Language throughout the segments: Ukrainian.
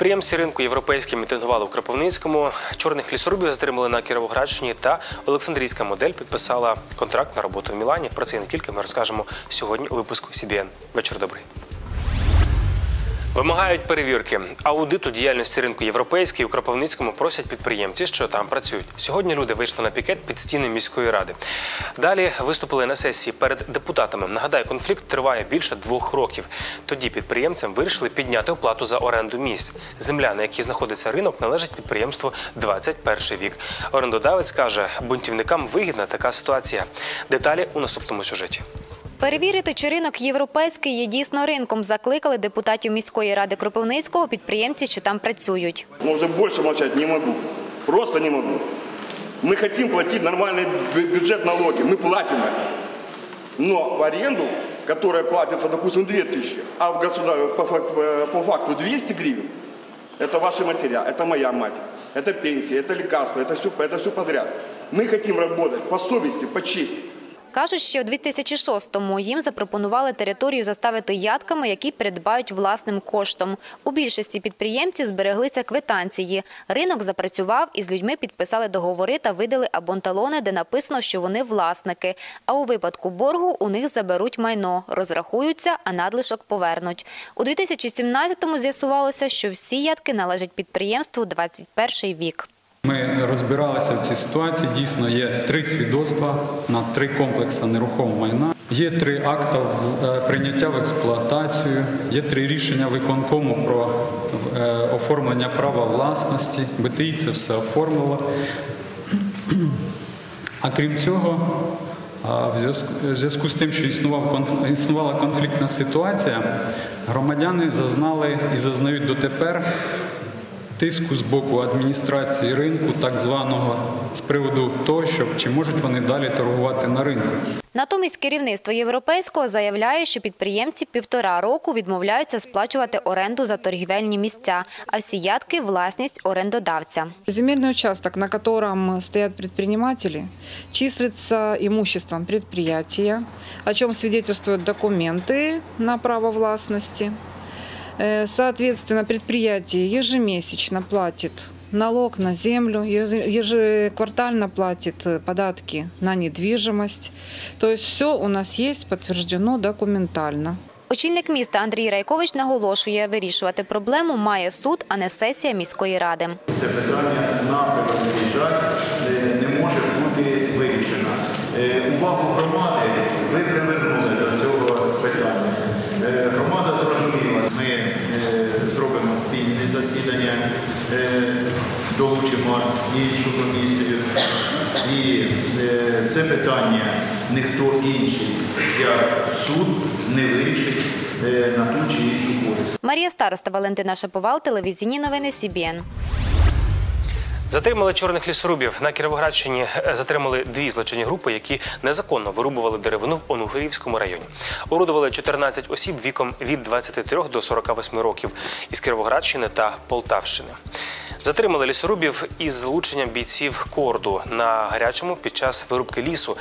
Підприємці ринку європейські мітингували в Кропивницькому. Чорних лісорубів затримали на Кіровоградщині та Олександрійська модель підписала контракт на роботу в Мілані. Про це не тільки ми розкажемо сьогодні у випуску CBN. Вечір добрий. Вимагають перевірки. Аудиту діяльності ринку європейський у Кропивницькому просять підприємці, що там працюють. Сьогодні люди вийшли на пікет під стіни міської ради. Далі виступили на сесії перед депутатами. Нагадаю, конфлікт триває більше двох років. Тоді підприємцям вирішили підняти оплату за оренду місць. Земля, на якій знаходиться ринок, належить підприємству 21 вік. Орендодавець каже, бунтівникам вигідна така ситуація. Деталі у наступному сюжеті. Перевірити, чи ринок європейський є дійсно ринком, закликали депутатів міської ради Кропивницького підприємці, що там працюють. Но уже больше молчать не могу. Просто не могу. Мы хотим платить нормальный бю- бюджет налоги. Мы платим это. Но в аренду, которая платится, допустим, 2000, а в государ... по, фак- по факту 200 гривен, это ваши матеря, это моя мать, это пенсия, это лекарства, это все, это все подряд. Мы хотим работать по совести, по чести. Кажуть, що у 2006-му їм запропонували територію заставити ядками, які придбають власним коштом. У більшості підприємців збереглися квитанції. Ринок запрацював і з людьми підписали договори та видали абонталони, де написано, що вони власники. А у випадку боргу у них заберуть майно, розрахуються, а надлишок повернуть. У 2017-му з'ясувалося, що всі ядки належать підприємству «21 вік». Ми розбиралися в цій ситуації. Дійсно, є три свідоцтва на три комплекси нерухомого майна. Є три акта в- е, прийняття в експлуатацію, є три рішення виконкому про е, оформлення права власності. БТІ це все оформило. А крім цього, в зв'язку- з тим, що існувала конфліктна ситуація, громадяни зазнали і зазнають дотепер тиску з боку адміністрації ринку, так званого, з приводу того, що чи можуть вони далі торгувати на ринку. Натомість керівництво європейського заявляє, що підприємці півтора року відмовляються сплачувати оренду за торгівельні місця, а всі ядки – власність орендодавця. Земельный участок, на котором стоят предприниматели, числится имуществом предприятия, о чем свидетельствуют документы на право властности. Э, Соответственно, предприятие ежемесячно платит налог на землю, еж- ежеквартально платит э, податки на недвижимость. То есть все у нас есть подтверждено документально. Очільник міста Андрій Райкович наголошує, вирішувати проблему має суд, а не сесія міської ради. це питання на жаль е, не може бути вирішено. Е, Увагу громади ви привернули до цього питання. Е, Громада зрозуміла, ми е, спільне засідання, е, долучимо іншу комісію. І е, це питання ніхто інший, як суд, не вирішить е, на ту чи іншу користь. Марія Староста, Валентина Шаповал, телевізійні новини СІБІН. Затримали чорних лісорубів на Кіровоградщині. е, Затримали дві злочинні групи, які незаконно вирубували деревину в Онуфріївському районі. Орудували 14 осіб віком від 23 до 48 років із Кіровоградщини та Полтавщини. Затримали лісорубів із залученням бійців корду на гарячому під час вирубки лісу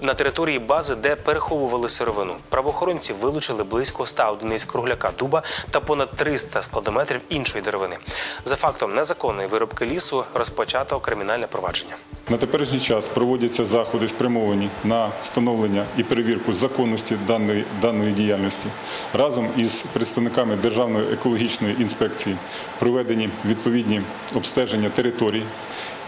на території бази, де переховували сировину. Правоохоронці вилучили близько 100 одиниць кругляка дуба та понад 300 складометрів іншої деревини. За фактом незаконної вирубки лісу розпочато кримінальне провадження. На теперішній час проводяться заходи, спрямовані на встановлення і перевірку законності даної, даної діяльності. Разом із представниками Державної екологічної інспекції проведені відповідні обстеження територій.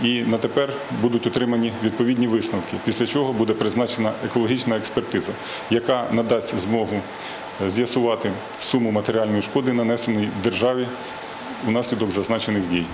І на тепер будуть отримані відповідні висновки, після чого буде призначена екологічна експертиза, яка надасть змогу е, з'ясувати суму матеріальної шкоди, нанесеної державі внаслідок зазначених дій.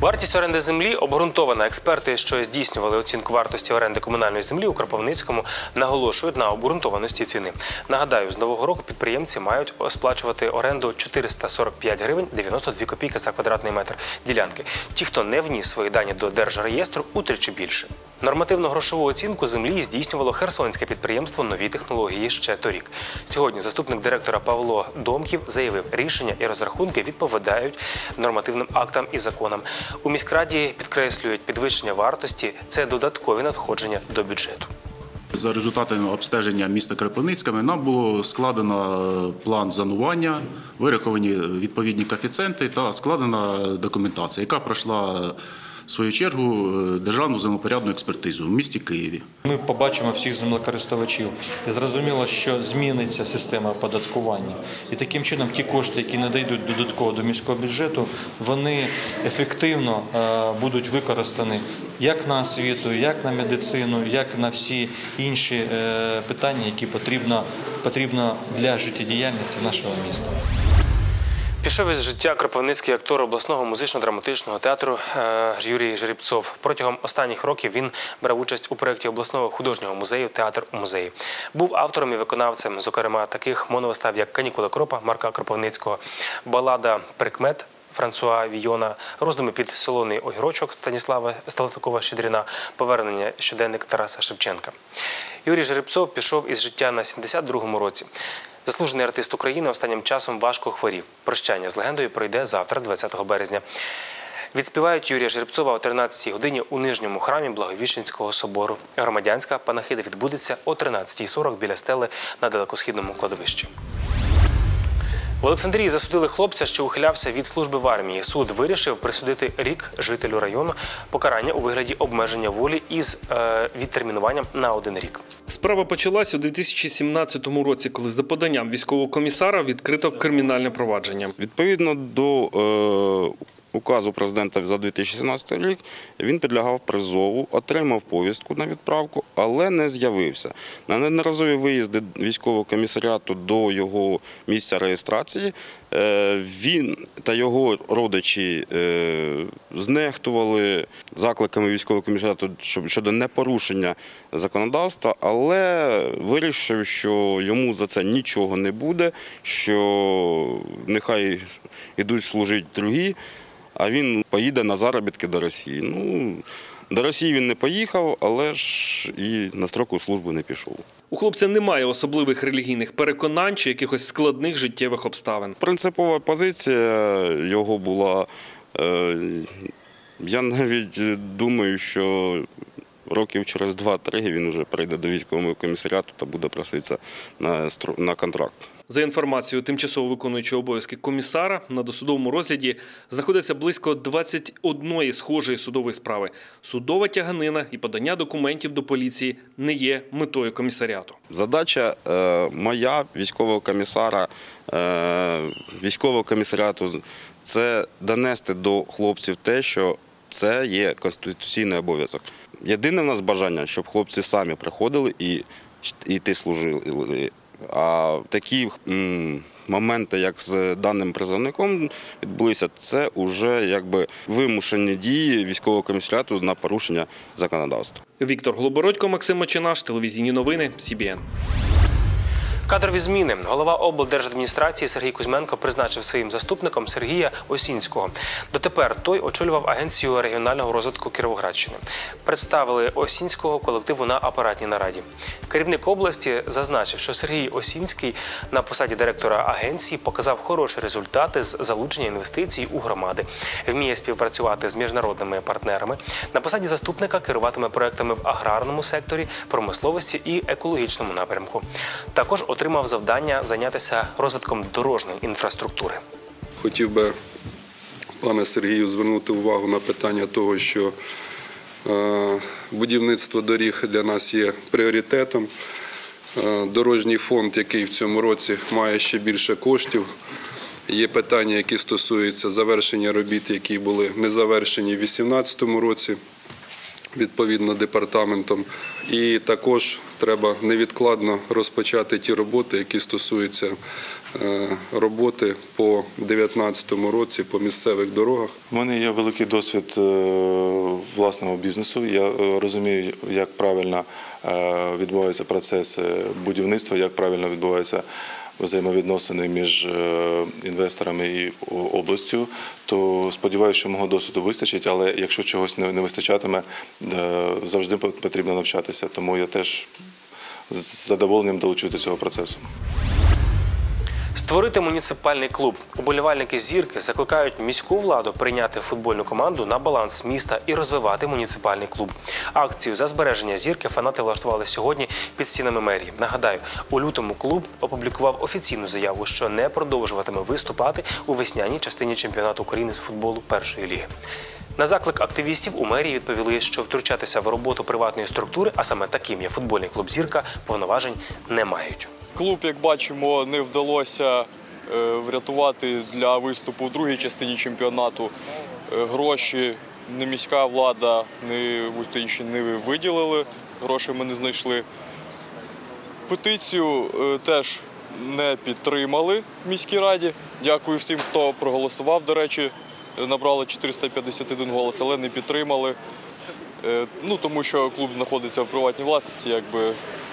Вартість оренди землі обґрунтована. Експерти, що здійснювали оцінку вартості оренди комунальної землі у Кропивницькому, наголошують на обґрунтованості ціни. Нагадаю, з нового року підприємці мають сплачувати оренду 445 гривень 92 копійки за квадратний метр ділянки. Ті, хто не вніс свої дані до держреєстру, утричі більше. Нормативно-грошову оцінку землі здійснювало херсонське підприємство Нові технології ще торік. Сьогодні заступник директора Павло Домків заявив, рішення і розрахунки відповідають нормативним актам і законам. У міськраді підкреслюють підвищення вартості це додаткові надходження до бюджету. За результатами обстеження міста Кропивницького нам було складено план зонування, вираховані відповідні коефіцієнти та складена документація, яка пройшла свою чергу е, державну землепорядну експертизу в місті Києві. Ми побачимо всіх землекористувачів і зрозуміло, що зміниться система оподаткування. І таким чином ті кошти, які надійдуть додатково до міського бюджету, вони ефективно е, будуть використані як на освіту, як на медицину, як на всі інші е, питання, які потрібно, потрібно для життєдіяльності нашого міста. Пішов із життя кропивницький актор обласного музично-драматичного театру е, Юрій Жеребцов. Протягом останніх років він брав участь у проєкті обласного художнього музею Театр у музеї. Був автором і виконавцем, зокрема, таких моновистав, як Канікула Кропа Марка Кропивницького, балада Прикмет. Франсуа Війона, роздуми під солоний огірочок Станіслава Сталатикова Щедріна, повернення щоденник Тараса Шевченка. Юрій Жеребцов пішов із життя на 72-му році. Заслужений артист України останнім часом важко хворів. Прощання з легендою пройде завтра, 20 березня. Відспівають Юрія Жеребцова о 13-й годині у нижньому храмі Благовіщенського собору. Громадянська панахида відбудеться о 13.40 біля стели на далекосхідному кладовищі. В Олександрії засудили хлопця, що ухилявся від служби в армії. Суд вирішив присудити рік жителю району покарання у вигляді обмеження волі із е, відтермінуванням на один рік. Справа почалась у 2017 році, коли за поданням військового комісара відкрито кримінальне провадження. Відповідно до е, указу президента за 2017 рік, він підлягав призову, отримав повістку на відправку, але не з'явився. На неодноразові виїзди військового комісаріату до його місця реєстрації е, він та його родичі е, знехтували закликами військового комісаріату щодо непорушення законодавства, але вирішив, що йому за це нічого не буде, що нехай ідуть служити другі, а він поїде на заробітки до Росії. Ну, до Росії він не поїхав, але ж і на строку служби не пішов. У хлопця немає особливих релігійних переконань чи якихось складних життєвих обставин. Принципова позиція його була. е, Я навіть думаю, що років через 2-3 він вже прийде до військового комісаріату та буде проситися на, на контракт. За інформацією тимчасово виконуючого обов'язки комісара, на досудовому розгляді знаходиться близько 21 схожої судової справи. Судова тяганина і подання документів до поліції не є метою комісаріату. Задача е, моя, військового комісара, е, військового комісаріату, це донести до хлопців те, що це є конституційний обов'язок. Єдине в нас бажання, щоб хлопці самі приходили і йти служили. А такі моменти, як з даним призовником, відбулися, це вже якби вимушені дії військового комісаріату на порушення законодавства. Віктор Глобородько, Максим Мачинаш, телевізійні новини, СІБІН. Кадрові зміни. Голова облдержадміністрації Сергій Кузьменко призначив своїм заступником Сергія Осінського. Дотепер той очолював агенцію регіонального розвитку Кіровоградщини. Представили Осінського колективу на апаратній нараді. Керівник області зазначив, що Сергій Осінський на посаді директора агенції показав хороші результати з залучення інвестицій у громади, вміє співпрацювати з міжнародними партнерами. На посаді заступника керуватиме проектами в аграрному секторі, промисловості і екологічному напрямку. Також отримав завдання зайнятися розвитком дорожньої інфраструктури. Хотів би, пане Сергію, звернути увагу на питання того, що е, будівництво доріг для нас є пріоритетом. Е, Дорожній фонд, який в цьому році має ще більше коштів. Є питання, які стосуються завершення робіт, які були не завершені в 2018 році відповідно департаментом. І також треба невідкладно розпочати ті роботи, які стосуються е, роботи по 2019 році по місцевих дорогах. У мене є великий досвід е, власного бізнесу. Я е, розумію, як правильно відбувається процеси будівництва, як правильно відбуваються взаємовідносини між е, інвесторами і областю. То сподіваюся, що мого досвіду вистачить, але якщо чогось не вистачатиме, е, завжди потрібно навчатися. Тому я теж з задоволенням долучу до цього процесу. Створити муніципальний клуб. Уболівальники зірки закликають міську владу прийняти футбольну команду на баланс міста і розвивати муніципальний клуб. Акцію за збереження зірки фанати влаштували сьогодні під стінами мерії. Нагадаю, у лютому клуб опублікував офіційну заяву, що не продовжуватиме виступати у весняній частині чемпіонату України з футболу першої ліги. На заклик активістів у мерії відповіли, що втручатися в роботу приватної структури, а саме таким є футбольний клуб Зірка, повноважень не мають. Клуб, як бачимо, не вдалося е, врятувати для виступу в другій частині чемпіонату. Е, Гроші не міська влада, будь-хто інші не виділили, грошей ми не знайшли. Петицію е, теж не підтримали в міській раді. Дякую всім, хто проголосував. До речі, набрали 451 голос, але не підтримали. Е, Ну, тому що клуб знаходиться в приватній власності, якби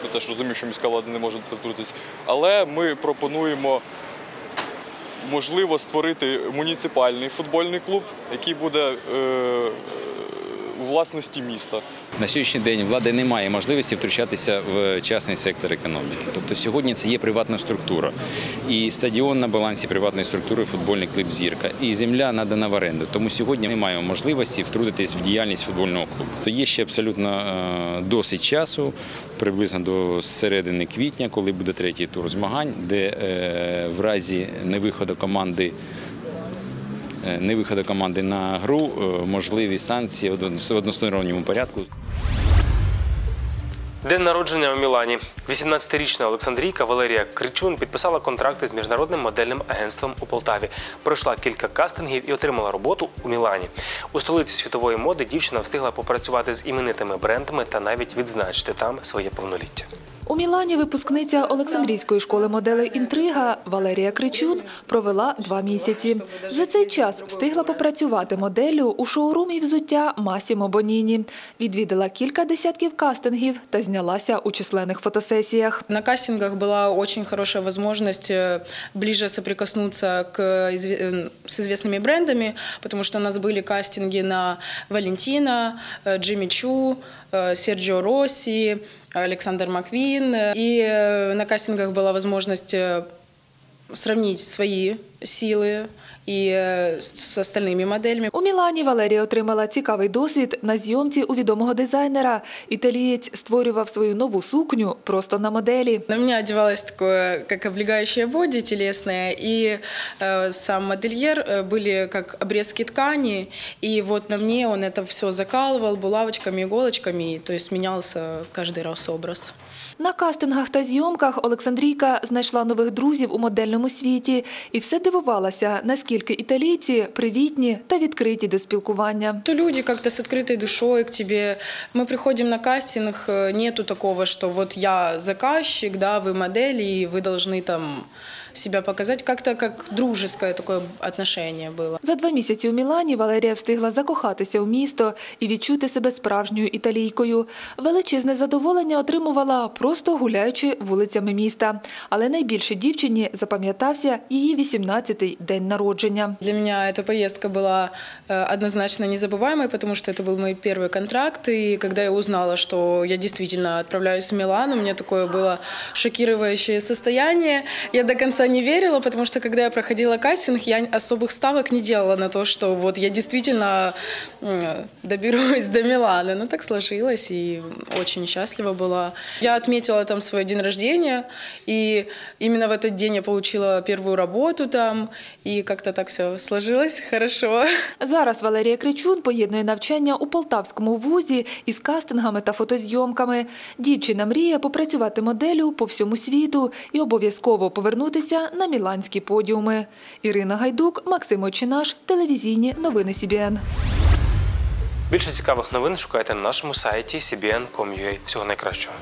я теж розумію, що міська влада не може це втрутитися. Але ми пропонуємо можливо створити муніципальний футбольний клуб, який буде е, у власності міста. На сьогоднішній день влада не має можливості втручатися в частний сектор економіки. Тобто сьогодні це є приватна структура. І стадіон на балансі приватної структури футбольний клуб Зірка. І земля надана в оренду. Тому сьогодні ми маємо можливості втрутитись в діяльність футбольного клубу. То є ще абсолютно е, досить часу, приблизно до середини квітня, коли буде третій тур змагань, де е, в разі невиходу команди невиходу команди на гру е, можливі санкції в односторонньому порядку. День народження у Мілані. 18-річна Олександрійка Валерія Кричун підписала контракти з міжнародним модельним агентством у Полтаві. Пройшла кілька кастингів і отримала роботу у Мілані. У столиці світової моди дівчина встигла попрацювати з іменитими брендами та навіть відзначити там своє повноліття. У Мілані випускниця Олександрійської школи моделей «Інтрига» Валерія Кричун провела два місяці. За цей час встигла попрацювати моделлю у шоурумі взуття Масімо Боніні. Відвідала кілька десятків кастингів та знялася у численних фотосесіях. На кастингах была очень хорошая возможность э, ближе соприкоснуться к, изве- э, с известными брендами, потому что у нас были кастинги на Валентина, э, Джимми Чу, э, Серджио Росси, Александр Маквин. И э, на кастингах была возможность э, сравнить свои силы и э, с с остальными моделями. У Мілані Валерія отримала цікавий досвід на зйомці у відомого дизайнера. Італієць створював свою нову сукню просто на моделі. На меня одевалось такое, как облегающее боди телесное, и э, сам модельер э, были как обрезки ткани, и вот на мне он это все закалывал булавочками, иголочками, то есть менялся каждый раз образ. На кастингах та зйомках Олександрійка знайшла нових друзів у модельному світі і все дивувалася, наскільки італійці привітні та відкриті до спілкування. То люди как-то с открытой душой к тебе. Мы приходим на кастинг, э, нету такого, что вот я заказчик, да, вы модель, и вы должны там себя показать. Как-то как дружеское такое отношение было. За два місяці у Мілані Валерія встигла закохатися у місто і відчути себе справжньою італійкою. Величезне задоволення отримувала просто гуляючи вулицями міста. Але найбільше дівчині запам'ятався її 18-й день народження. Для меня эта поездка была э, однозначно незабываемой, потому что это был мой первый контракт. И когда я узнала, что я действительно отправляюсь в Милан, у меня такое было шокирующее состояние. Я до конца не верила, потому что когда я проходила кастинг, я особых ставок не делала на то, что вот я действительно м, доберусь до Милана. Но так сложилось, и очень счастлива была. Я отметила там свой день рождения, и именно в этот день я получила первую работу там, и как-то так все сложилось хорошо. Зараз Валерія Кричун поєднує навчання у Полтавському вузі із кастингами та фотозйомками. Дівчина мріє попрацювати моделлю по всьому світу і обов'язково повернутися на міланські подіуми. Ірина Гайдук, Максим Очинаш, телевізійні новини СІБІН. Більше цікавих новин шукайте на нашому сайті cbn.com.ua. Всього найкращого.